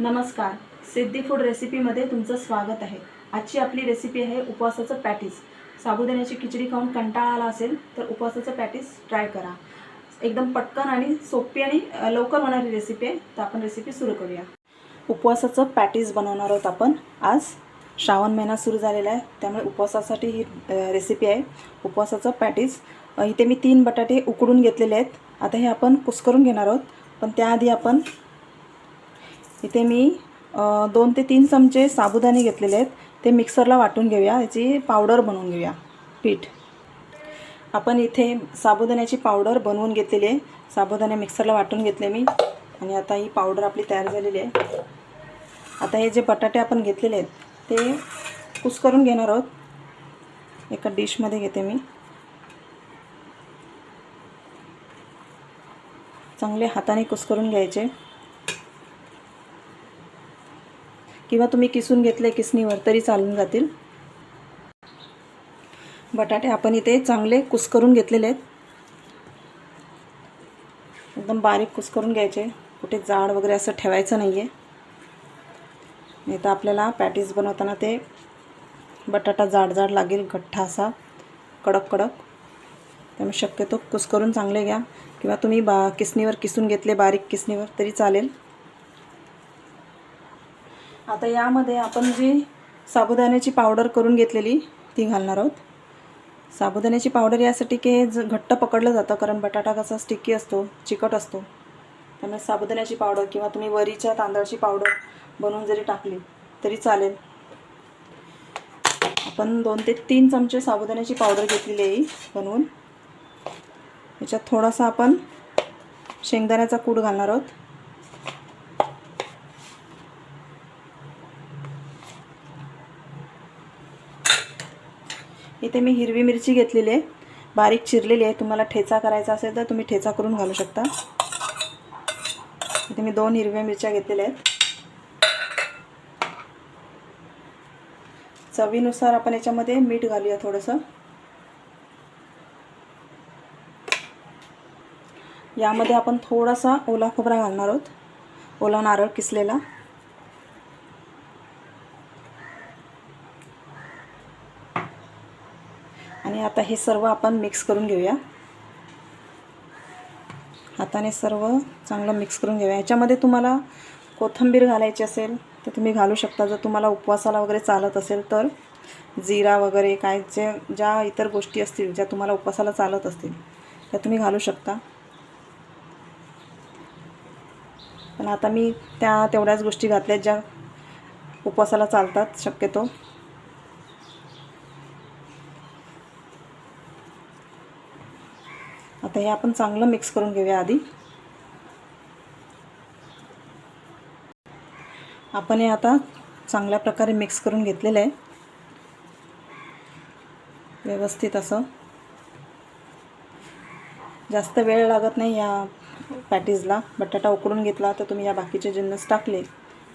नमस्कार. सिद्धी फूड रेसिपीमध्ये तुमचं स्वागत आहे. आजची आपली रेसिपी आहे उपवासाचं पॅटीस. साबुदाण्याची खिचडी खाऊन कंटाळा आला असेल तर उपवासाचं पॅटीस ट्राय करा. एकदम पटकन आणि सोपी आणि लवकर होणारी रेसिपी आहे. तर आपण रेसिपी सुरू करूया. उपवासाचं पॅटीस बनवणार आहोत आपण. आज श्रावण महिना सुरू झालेला आहे. त्यामुळे उपवासासाठी ही रेसिपी आहे. उपवासाचं पॅटीस. इथे मी तीन बटाटे उकडून घेतलेले आहेत. आता हे आपण कुस्करून घेणार आहोत. पण त्याआधी आपण इथे मी दोन ते तीन चमचे साबुदाणे घेतलेले आहेत. ते मिक्सरला वाटून घेऊया. याची पावडर बनवून घेऊया. पीठ. आपण इथे साबुदाण्याची पावडर बनवून घेतलेली आहे. साबुदाणे मिक्सरला वाटून घेतले मी. आणि आता ही पावडर आपली तयार झालेली आहे. आता हे जे बटाटे आपण घेतलेले आहेत ते कुस्करून घेणार आहोत. एका डिशमध्ये घेते मी. चांगले हाताने कुस्करून घ्यायचे. किंवा तुम्ही किसून घेतले किसणीवर तरी चालून जातील. बटाटे आपण इथे चांगले कुस्करून घेतलेले आहेत. एकदम बारीक कुस्करून घ्यायचे. कुठे जाड वगैरे असं ठेवायचं नाही आहे नाही तर आपल्याला पॅटीस बनवताना ते बटाटा जाड जाड लागेल गठ्ठा असा कडक कडक. त्यामुळे शक्यतो कुस्करून चांगले घ्या. किंवा तुम्ही बा किसणीवर किसून घेतले बारीक किसणीवर तरी चालेल. आता यामध्ये आपण जी साबुदाण्याची पावडर करून घेतलेली ती घालणार आहोत. साबुदाण्याची पावडर यासाठी की घट्ट पकडलं जातं कारण बटाटा कसा स्टिकी असतो चिकट असतो त्यामुळे साबुदाण्याची पावडर किंवा तुम्ही वरीच्या तांदळाची पावडर बनवून जरी टाकली तरी चालेल. आपण दोन ते तीन चमचे साबुदाण्याची पावडर घेतलेली आहे बनवून. याच्यात थोडासा आपण शेंगदाण्याचा कूट घालणार आहोत. इथे मी हिरवी मिरची घेतलेली आहे. बारीक चिरलेली आहे. तुम्हाला ठेचा करायचा असेल तर तुम्ही ठेचा करून घालू शकता. इथे मी दोन हिरव्या मिरच्या घेतलेल्या आहेत. चवीनुसार आपण याच्यामध्ये मीठ घालूया थोडंसं. यामध्ये आपण थोडासा ओला खोबरा घालणार आहोत. ओला नारळ किसलेला. आणि आता हे सर्व आपण मिक्स करून घेऊया. हाताने सर्व चांगलं मिक्स करून घेऊया. याच्यामध्ये तुम्हाला कोथिंबीर घालायची असेल तर तुम्ही घालू शकता. जर तुम्हाला उपवासाला वगैरे चालत असेल तर जिरा वगैरे काय जे ज्या इतर गोष्टी असतील ज्या तुम्हाला उपवासाला चालत असतील त्या तुम्ही घालू शकता. पण आता मी त्या तेवढ्याच गोष्टी घातल्या ज्या उपवासाला चालतात शक्यतो. आता हे आपण चांगलं मिक्स करून घेऊया आधी. आपण हे आता चांगल्या प्रकारे मिक्स करून घेतलेलं आहे. व्यवस्थित असं. जास्त वेळ लागत नाही या पॅटीजला बटाटा उकडून घेतला तर तुम्ही या बाकीचे जिन्नस टाकले.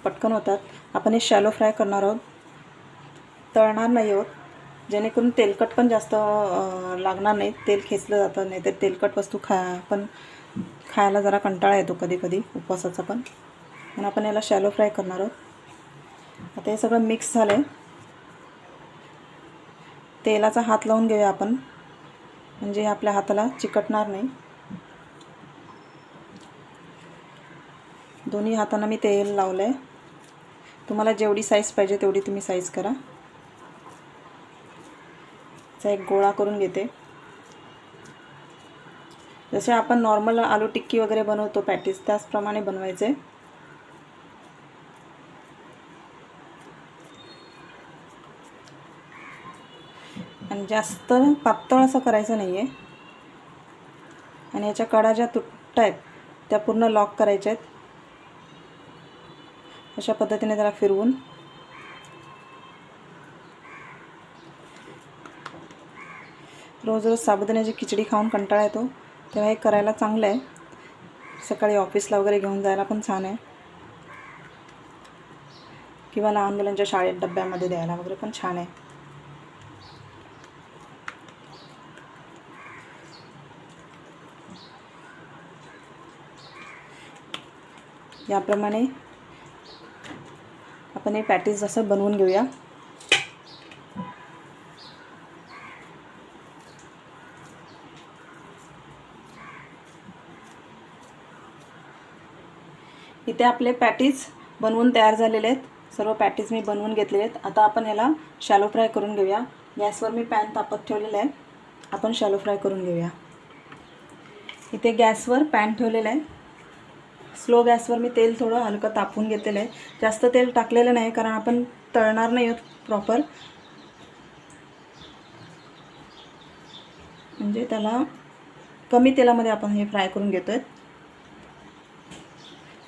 पटकन होतात. आपण हे शॅलो फ्राय करणार आहोत. तळणार नाही आहोत. जेणेकरून तेलकट पण जास्त लागणार नाही. तेल खेचलं जातं नाही तर तेलकट वस्तू खा पण खायला जरा कंटाळा येतो कधी कधी उपवासाचा पण. म्हणून आपण याला शॅलो फ्राय करणार आहोत. आता हे सगळं मिक्स झालं आहे तेलाचा हात लावून घेऊया आपण. म्हणजे आपल्या हाताला चिकटणार नाही. दोन्ही हातांना मी तेल लावलं आहे तुम्हाला जेवढी साईज पाहिजे तेवढी तुम्ही साईज करा. चा एक गोळा करून घेते. जसे आपण नॉर्मल आलू टिक्की वगैरे बनवतो पॅटीस त्याचप्रमाणे बनवायचे. आणि जास्त पातळ असं करायचं नाही आहे आणि याच्या कडा ज्या तुटत आहेत त्या पूर्ण लॉक करायच्या आहेत. अशा पद्धतीने त्याला फिरवून रोज रोज साबुदाण्याची खिचडी खाऊन कंटाळा येतो. तेव्हा हे करायला चांगलं आहे. सकाळी ऑफिसला वगैरे घेऊन जायला पण छान आहे. किंवा लहान मुलांच्या शाळेत डब्यामध्ये द्यायला वगैरे पण छान आहे. याप्रमाणे आपण हे पॅटीस असं बनवून घेऊया. इथे आपले पॅटीज बनवून तयार झालेले आहेत. सर्व पॅटीज मी बनवून घेतलेले आहेत. आता आपण याला शॅलो फ्राय करून घेऊया. गॅसवर मी पॅन तापत ठेवलेलं आहे. आपण शॅलो फ्राय करून घेऊया. इथे गॅसवर पॅन ठेवलेलं आहे. स्लो गॅसवर मी तेल थोडं हलकं तापून घेतलेलं आहे. जास्त तेल टाकलेलं नाही कारण आपण तळणार नाही आहोत प्रॉपर म्हणजे त्याला कमी तेलामध्ये आपण हे फ्राय करून घेतो आहे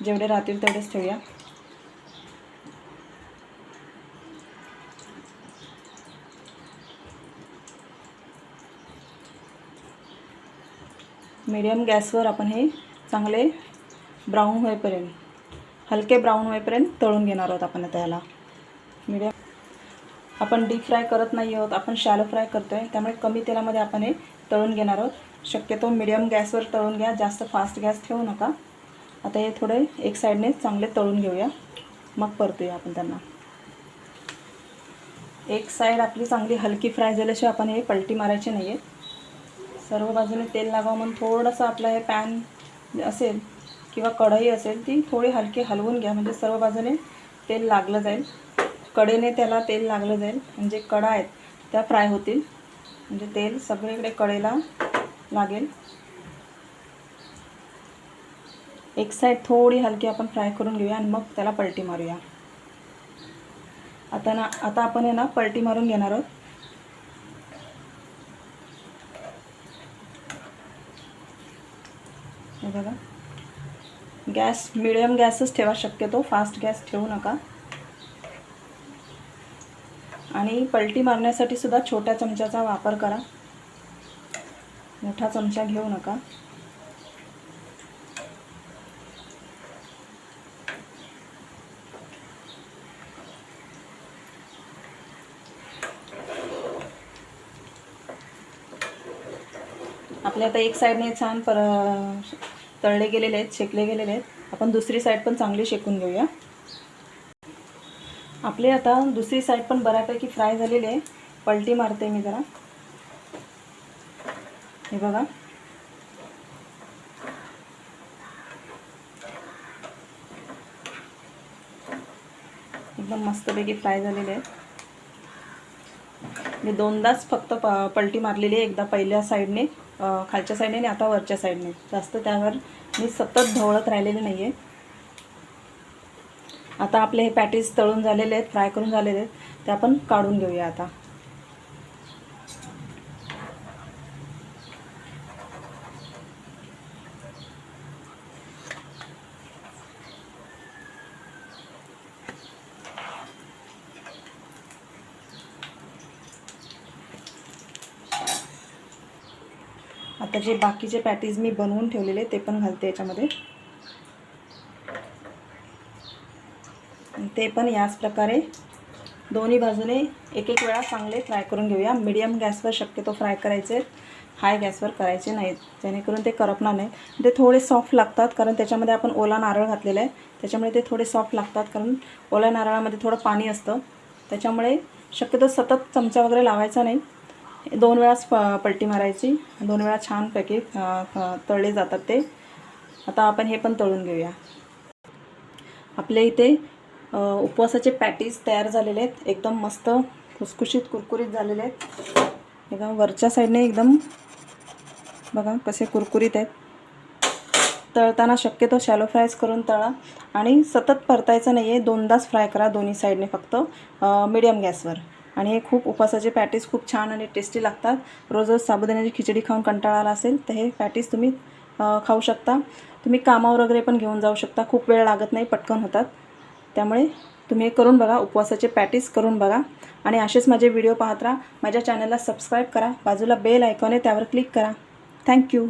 जेवढे राहतील तेवढेच ठेवूया. मीडियम गॅसवर आपण हे चांगले ब्राऊन होईपर्यंत हलके ब्राऊन होईपर्यंत तळून घेणार आहोत आपण आता याला. मीडियम आपण डीप फ्राय करत नाही आहोत आपण शॅलो फ्राय करतो आहे त्यामुळे कमी तेलामध्ये आपण हे तळून घेणार आहोत. शक्यतो मीडियम गॅसवर तळून घ्या जास्त फास्ट गॅस ठेवू नका. आता हे थोडे एक साईडने चांगले तळून घेऊया. मग परतूया आपण त्यांना. एक साईड आपली चांगली हलकी फ्राय झाल्याशिवाय आपण हे पलटी मारायची नाही आहेत सर्व बाजूने तेल लागावं म्हणून थोडंसं आपलं हे पॅन असेल किंवा कढई असेल ती थोडी हलकी हलवून घ्या. म्हणजे सर्व बाजूने तेल लागलं जाईल. कडेने त्याला तेल लागलं जाईल. म्हणजे कडा आहेत त्या फ्राय होतील. म्हणजे तेल सगळीकडे कडेला लागेल. एक साईड थोडी हलकी आपण फ्राय करून घेऊया आणि मग त्याला पलटी मारूया. आता ना आता आपण आहे ना पलटी मारून घेणार आहोत. हे बघा. गॅस मिडियम गॅसच ठेवा शक्यतो फास्ट गॅस ठेवू नका. आणि पलटी मारण्यासाठी सुद्धा छोट्या चमच्याचा वापर करा. मोठा चमचा घेऊ नका. आपले आता एक साईडने छान पर तळले गेलेले आहेत शेकले गेलेले आहेत. आपण दुसरी साईड पण चांगली शेकून घेऊया. आपले आता दुसरी साईड पण बऱ्यापैकी फ्राय झालेली आहे. पलटी मारते मी जरा. हे बघा. एकदम मस्तपैकी फ्राय झालेले आहेत. मी दोनदाच फक्त प पलटी मारलेली आहे एकदा पहिल्या साईडने. खालच्या साईडने आणि आता वरच्या साईडने जास्त त्यावर मी सतत ढवळत राहिलेले नाही आहे आता आपले हे पॅटीज तळून झालेले आहेत फ्राय करून झालेले आहेत ते आपण काढून घेऊया आता. आता जे बाकीचे पॅटीज मी बनवून ठेवलेले ते पण घालते याच्यामध्ये. ते पण याच प्रकारे दोन्ही बाजूने एक एक वेळा चांगले फ्राय करून घेऊया. मिडियम गॅसवर शक्यतो फ्राय करायचे हाय गॅसवर करायचे नाहीत. जेणेकरून ते करपणार नाही ते थोडे सॉफ्ट लागतात कारण त्याच्यामध्ये आपण ओला नारळ घातलेला आहे. त्याच्यामुळे ते थोडे सॉफ्ट लागतात कारण ओल्या नारळामध्ये थोडं पाणी असतं. त्याच्यामुळे शक्यतो सतत चमचा वगैरे लावायचा नाही. दोन वेळाच प पलटी मारायची. दोन वेळा छानपैकी तळले जातात ते. आता आपण हे पण तळून घेऊया. आपल्या इथे उपवासाचे पॅटीज तयार झालेले आहेत. एकदम मस्त खुसखुशीत कुरकुरीत झालेले आहेत. एकदम वरच्या साईडने एकदम बघा कसे कुरकुरीत आहेत. तळताना शक्यतो शॅलो फ्रायच करून तळा. आणि सतत परतायचं नाही आहे दोनदाच फ्राय करा दोन्ही साईडने फक्त. मिडियम गॅसवर आणि हे खूप उपासाचे पॅटीस खूप छान आणि टेस्टी लागतात. रोज रोज साबुदाण्याची खिचडी खाऊन कंटाळा आला असेल तर हे पॅटीस तुम्ही खाऊ शकता. तुम्ही कामावर वगैरे पण घेऊन जाऊ शकता. खूप वेळ लागत नाही पटकन होतात. त्यामुळे तुम्ही हे करून बघा उपवासाचे पॅटीस करून बघा. आणि असेच माझे व्हिडिओ पाहत राहा. माझ्या चॅनलला सबस्क्राईब करा. बाजूला बेल आयकॉन आहे त्यावर क्लिक करा. थँक्यू